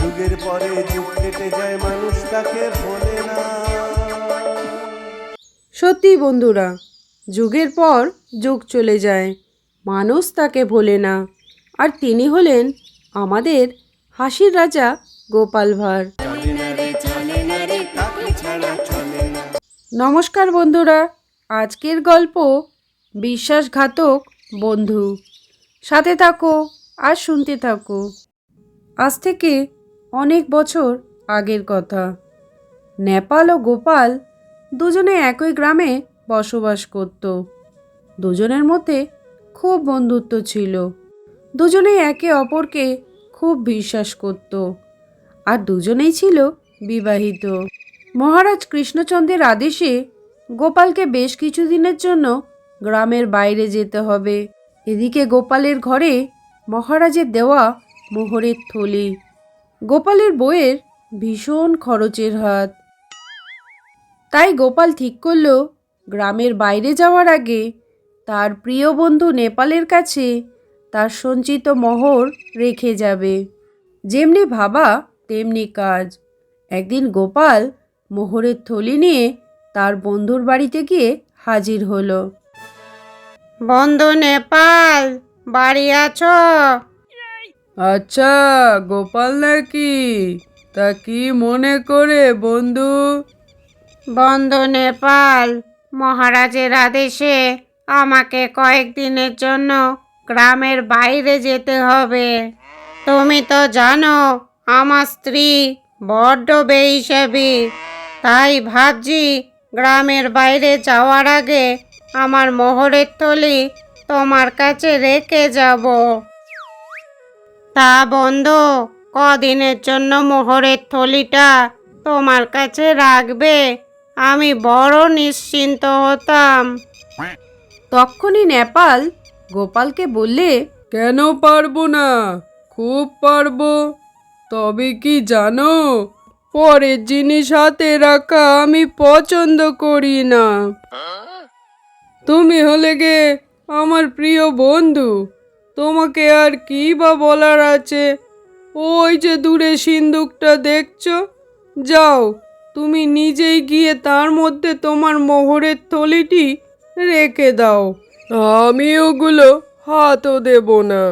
যুগের পরে যুগ কেটে যায়, মানুষ তাকে ভোলে না। সত্যি বন্ধুরা, যুগের পর যুগ চলে যায়, মানুষ তাকে ভোলে না। আর তিনি হলেন আমাদের হাসির রাজা গোপাল ভাঁড়। নমস্কার বন্ধুরা, আজকের গল্প বিশ্বাসঘাতক বন্ধু। সাথে থাকো আর শুনতে থাকো। আজ থেকে অনেক বছর আগের কথা। নেপাল ও গোপাল দুজনে একই গ্রামে বসবাস করত। দুজনের মধ্যে খুব বন্ধুত্ব ছিল। দুজনেই একে অপরকে খুব বিশ্বাস করত। আর দুজনেই ছিল বিবাহিত। মহারাজ কৃষ্ণচন্দ্রের আদেশে গোপালকে বেশ কিছুদিনের জন্য গ্রামের বাইরে যেতে হবে। এদিকে গোপালের ঘরে মহারাজের দেওয়া মোহরের থলি গোপালের বইয়ের ভীষণ খরচের হাত। তাই গোপাল ঠিক করল, গ্রামের বাইরে যাওয়ার আগে তার প্রিয় বন্ধু নেপালের কাছে তার সঞ্চিত মোহর রেখে যাবে। যেমনি ভাবা, তেমনি কাজ। একদিন গোপাল মোহরের থলি নিয়ে তার বন্ধুর বাড়িতে গিয়ে হাজির হলো। বন্ধু নেপাল, বাড়ি আছো? আচ্ছা গোপাল নাকি? তা কি মনে করে, বন্ধু? বন্ধু নেপাল, মহারাজের আদেশে আমাকে কয়েকদিনের জন্য গ্রামের বাইরে যেতে হবে। তুমি তো জানো, আমার স্ত্রী বড্ড বেহিসাবি। তাই ভাবছি গ্রামের বাইরে যাওয়ার আগে আমার মোহরের থলি তোমার কাছে রেখে যাব। তা বন্ধু। কদিনের জন্য মোহরের থলিটা তোমার কাছে রাখবে। আমি বড় নিশ্চিন্ত হতাম। তখনই নেপাল গোপালকে বললে কেন পারব না? খুব পারব। তবে কি জানো? পরের জিনিস হাতে রাখা আমি পছন্দ করি না। তুমি হলে গে আমার প্রিয় বন্ধু। তোমাকে আর কি বা বলার আছে? ওই যে দূরে সিন্দুকটা দেখছ? যাও, তুমি নিজেই গিয়ে তার মধ্যে তোমার মোহরের থলিটি রেখে দাও। আমি ওগুলো হাতও দেব না।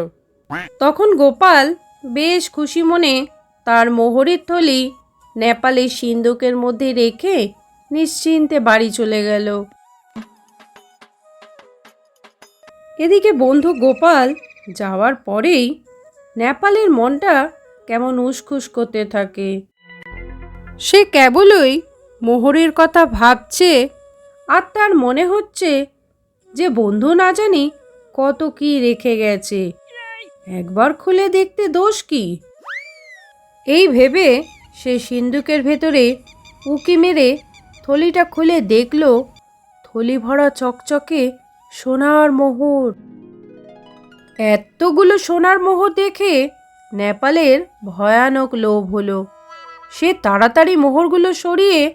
তখন গোপাল বেশ খুশি মনে তার মোহরের থলি নেপালের সিন্দুকের মধ্যে রেখে নিশ্চিন্তে বাড়ি চলে গেল। এদিকে বন্ধু গোপাল যাওয়ার পরেই নেপালের মনটা কেমন উসখুস করতে থাকে। সে কেবলই মোহরের কথা ভাবছে আর তার মনে হচ্ছে যে বন্ধু না জানি কত কি রেখে গেছে। একবার খুলে দেখতে দোষ কি? এই ভেবে সে সিন্দুকের ভেতরে উকি মেরে থলিটা খুলে দেখল, থলি ভরা চকচকে সোনার মোহর। এতগুলো সোনার মোহর দেখে নেপালের ভয়ানক লোভ হলো। সে তাড়াতাড়ি মোহরগুলো সরিয়ে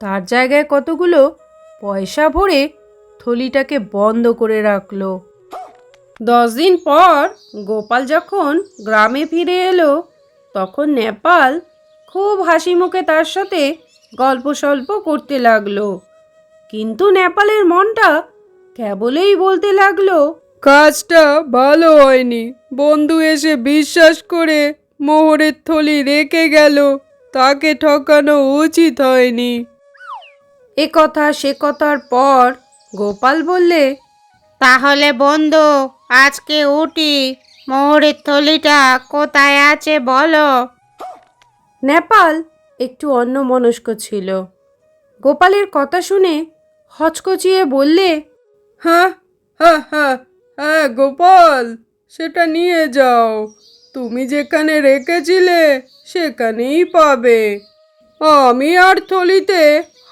তার জায়গায় কতগুলো পয়সা ভরে থলিটাকে বন্ধ করে রাখল। দশ দিন পর গোপাল যখন গ্রামে ফিরে এলো, তখন নেপাল খুব হাসি মুখে তার সাথে গল্প সল্প করতে লাগল। কিন্তু নেপালের মনটা কেবলেই বলতে লাগল কাজটা ভালো হয়নি। বন্ধু এসে বিশ্বাস করে মোহরের থলি রেখে গেল। তাকে ঠকানো উচিত হয়নি। এ কথা সে কথার পর গোপাল বললে তাহলে বন্ধু আজকে উঠি মোহরের থলিটা কোথায় আছে বলো। নেপাল একটু অন্যমনস্ক ছিল। গোপালের কথা শুনে হচকচিয়ে বললে হ্যাঁ হ্যাঁ হ্যাঁ হ্যাঁ গোপাল সেটা নিয়ে যাও। তুমি যেখানে রেখেছিলে সেখানেই পাবে। আমি আর থলিতে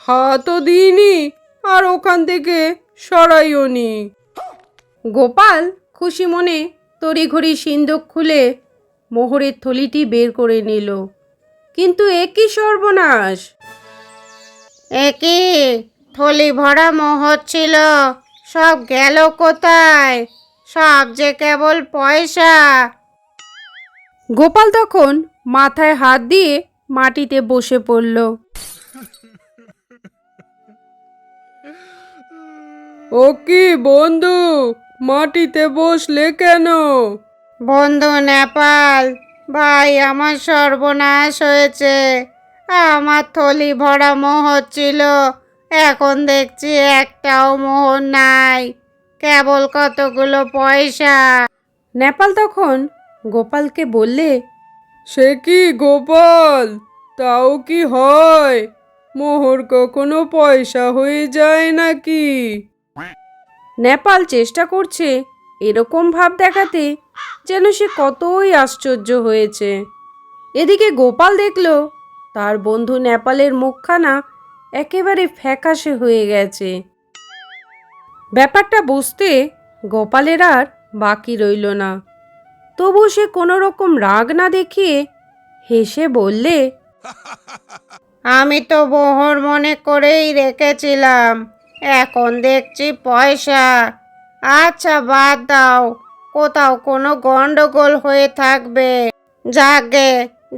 হাতও দিইনি আর ওখান থেকে সরাইও নি। গোপাল খুশি মনে তড়িঘড়ি সিন্দুক খুলে মোহরের থলিটি বের করে নিল। কিন্তু এ কি সর্বনাশ? একে থলি ভরা মোহর ছিল সব গেল কোথায়? সব যে কেবল পয়সা। গোপাল তখন মাথায় হাত দিয়ে মাটিতে বসে পড়ল। ও কি বন্ধু মাটিতে বসলে কেন? বন্ধু নেপাল ভাই আমার সর্বনাশ হয়েছে। আমার থলি ভরা মোহর ছিল এখন দেখছি একটাও মোহর নাই। কেবল কতগুলো পয়সা? নেপাল তখন গোপালকে বললে, সে কি গোপাল? তাও কি হয়? মোহর কখনো পয়সা হয়ে যায় নাকি? নেপাল চেষ্টা করছে এরকম ভাব দেখাতে যেন সে কতই আশ্চর্য হয়েছে। এদিকে গোপাল দেখল, তার বন্ধু নেপালের মুখখানা একেবারে ফ্যাকাশে হয়ে গেছে। ব্যাপারটা বুঝতে গোপালের আর বাকি রইল না। তবু সে কোনো রকম রাগ না দেখিয়ে হেসে বললে আমি তো বহর মনে করেই রেখেছিলাম এখন দেখছি পয়সা। আচ্ছা বাদ দাও কোথাও কোনো গন্ডগোল হয়ে থাকবে। যাগে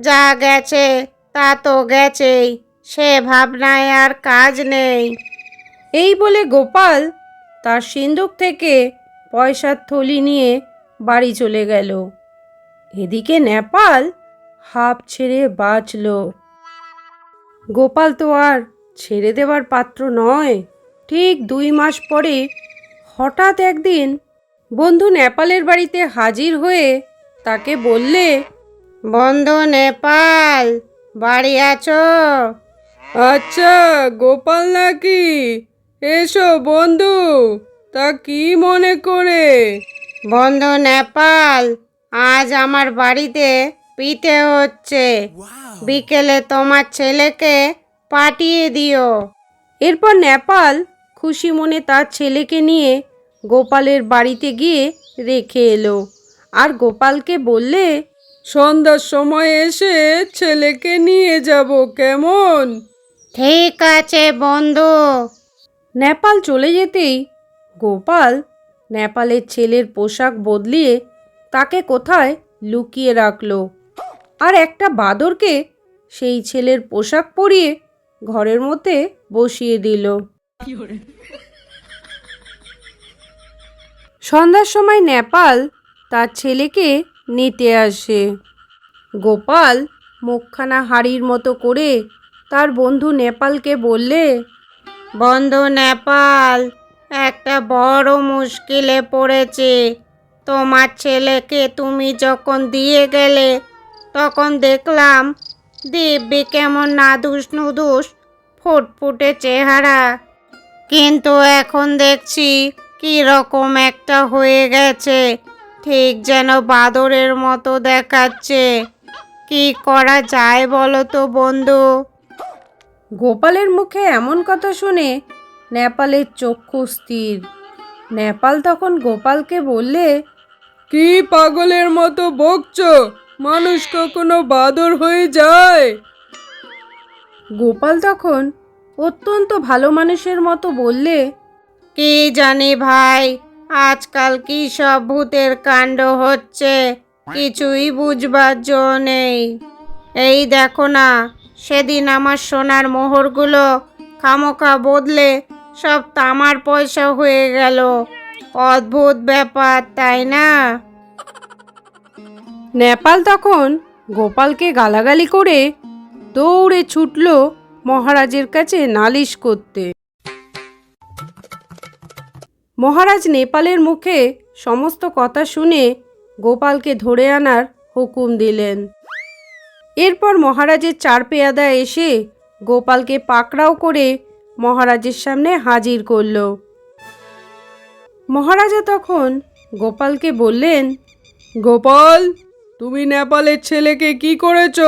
যা গেছে তা তো গেছেই সে ভাবনায় আর কাজ নেই। এই বলে গোপাল তার সিন্দুক থেকে পয়সার থলি নিয়ে বাড়ি চলে গেল। এদিকে নেপাল হাঁপ ছেড়ে বাঁচল। গোপাল তো আর ছেড়ে দেওয়ার পাত্র নয়। ঠিক দুই মাস পরে হঠাৎ একদিন বন্ধু নেপালের বাড়িতে হাজির হয়ে তাকে বললে, বন্ধু নেপাল, বাড়ি আছো? আচ্ছা গোপাল নাকি? এসো বন্ধু। তা কি মনে করে? বন্ধু নেপাল আজ আমার বাড়িতে পিঠে হচ্ছে। বিকেলে তোমার ছেলেকে পাঠিয়ে দিও। এরপর নেপাল খুশি মনে তার ছেলেকে নিয়ে গোপালের বাড়িতে গিয়ে রেখে এলো। আর গোপালকে বললে সন্ধ্যার সময় এসে ছেলেকে নিয়ে যাব কেমন? ঠিক আছে বন্ধু। নেপাল চলে যেতেই গোপাল নেপালের ছেলের পোশাক বদলিয়ে তাকে কোথায় লুকিয়ে রাখল? আর একটা বাদরকে সেই ছেলের পোশাক পরিয়ে ঘরের মধ্যে বসিয়ে দিল। সন্ধ্যার সময় নেপাল তার ছেলেকে নিতে আসে। গোপাল মুখখানা হাড়ির মতো করে তার বন্ধু নেপালকে বললে বন্ধু নেপাল, একটা বড় মুশকিলে পড়েছে। তোমার ছেলেকে তুমি যখন দিয়ে গেলে, তখন দেখলাম দিব্যি কেমন নাদুস নুদুস, ফুটফুটে চেহারা। কিন্তু এখন দেখছি কি রকম একটা হয়ে গেছে, ঠিক যেন বাদরের মতো দেখাচ্ছে। কি করা যায় বলো তো বন্ধু? গোপালের মুখে এমন কথা শুনে নেপালের চক্ষু স্থির। নেপাল তখন গোপালকে বললে কি পাগলের মতো বকছো? মানুষ কখনো বাদর হয়ে যায়? গোপাল তখন অত্যন্ত ভালো মানুষের মতো বললে কে জানে ভাই আজকাল কি সব ভূতের কাণ্ড হচ্ছে? কিছুই বুঝবার জো নেই। এই দেখো না সেদিন আমার সোনার মোহরগুলো খামোখা বদলে সব তামার পয়সা হয়ে গেল। অদ্ভুত ব্যাপার, তাই না? নেপাল তখন গোপালকে গালাগালি করে দৌড়ে ছুটল মহারাজের কাছে নালিশ করতে। মহারাজ নেপালের মুখে সমস্ত কথা শুনে গোপালকে ধরে আনার হুকুম দিলেন। এরপর মহারাজের চার পেয়াদা এসে গোপালকে পাকড়াও করে মহারাজের সামনে হাজির করল। মহারাজা তখন গোপালকে বললেন গোপাল তুমি নেপালের ছেলেকে কি করেছ?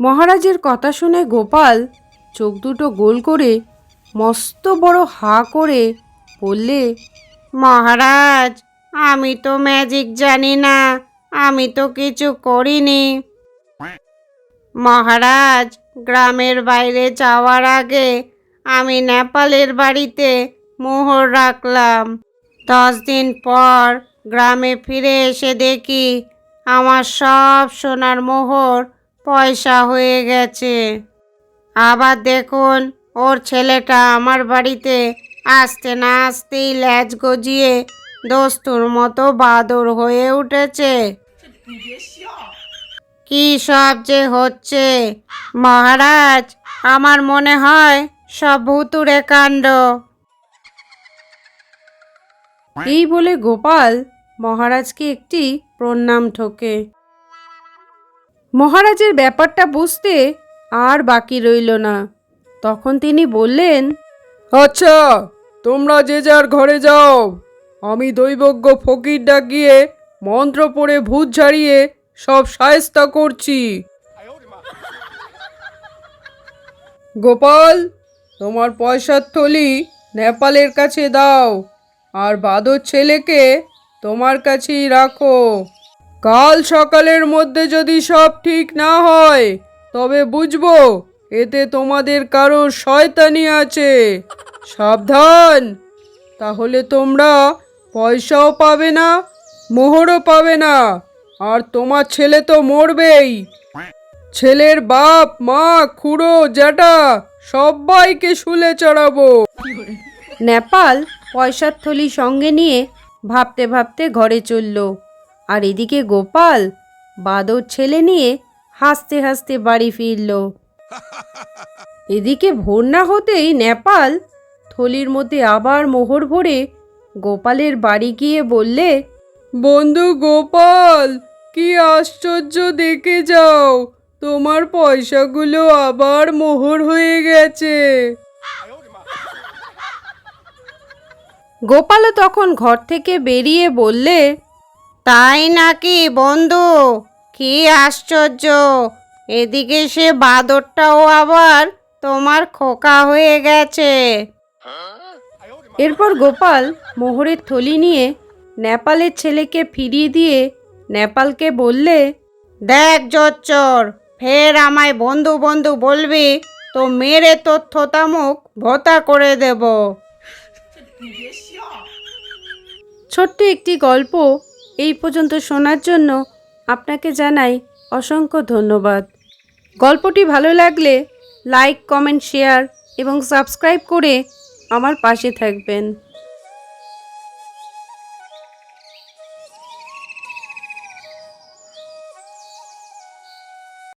মহারাজের কথা শুনে গোপাল চোখ দুটো গোল করে মস্ত বড় হা করে বললে মহারাজ আমি তো ম্যাজিক জানি না। আমি তো কিছু করিনি। মহারাজ, গ্রামের বাইরে যাওয়ার আগে আমি নেপালের বাড়িতে মোহর রাখলাম। দশ দিন পর গ্রামে ফিরে এসে দেখি আমার সব সোনার মোহর পয়সা হয়ে গেছে। আবার দেখুন, ওর ছেলেটা আমার বাড়িতে আসতে না আসতেই ল্যাজ গজিয়ে দস্তুর মতো বাদর হয়ে উঠেছে। কি সব যে হচ্ছে? মহারাজ আমার মনে হয় সব ভুতুরে কাণ্ড। এই বলে গোপাল মহারাজকে একটি প্রণাম ঠোকে। মহারাজের ব্যাপারটা বুঝতে আর বাকি রইল না। তখন তিনি বললেন আচ্ছা তোমরা যে যার ঘরে যাও আমি দৈবজ্ঞ ফকির ডাকিয়ে মন্ত্র পড়ে ভূত ঝাড়িয়ে সব সায়স্তা করছি। গোপাল, তোমার পয়সার থলি নেপালের কাছে দাও, আর বাদর ছেলেকে তোমার কাছেই রাখো। কাল সকালের মধ্যে যদি সব ঠিক না হয়, তবে বুঝব এতে তোমাদের কারও শয়তানি আছে। সাবধান! তাহলে তোমরা পয়সাও পাবে না মোহরও পাবে না। আর তোমার ছেলে তো মরবেই। ছেলের বাপ, মা, খুড়ো, জ্যাঠা সবাইকে শুলে চড়াবো। নেপাল পয়সার থলি সঙ্গে নিয়ে ভাবতে ভাবতে ঘরে চলল। আর এদিকে গোপাল বাদর ছেলে নিয়ে হাসতে হাসতে বাড়ি ফিরল। এদিকে ভোর না হতেই নেপাল থলির মধ্যে আবার মোহর ভরে গোপালের বাড়ি গিয়ে বললে বন্ধু গোপাল কি আশ্চর্য দেখে যাও। তোমার পয়সাগুলো আবার মোহর হয়ে গেছে। গোপালও তখন ঘর থেকে বেরিয়ে বললে তাই নাকি বন্ধু? কি আশ্চর্য। এদিকে সে বাদরটাও আবার তোমার খোকা হয়ে গেছে। এরপর গোপাল মোহরের থলি নিয়ে নেপালের ছেলেকে ফিরিয়ে দিয়ে নেপালকে বললে, দেখ জোচ্চর, ফের আমায় বন্ধু বন্ধু বলবি, তো মেরে তোর থোতামুখ ভোতা করে দেব। ছোট্ট একটি গল্প এই পর্যন্ত শোনার জন্য আপনাকে জানাই অসংখ্য ধন্যবাদ। গল্পটি ভালো লাগলে লাইক, কমেন্ট, শেয়ার এবং সাবস্ক্রাইব করে আমার পাশে থাকবেন।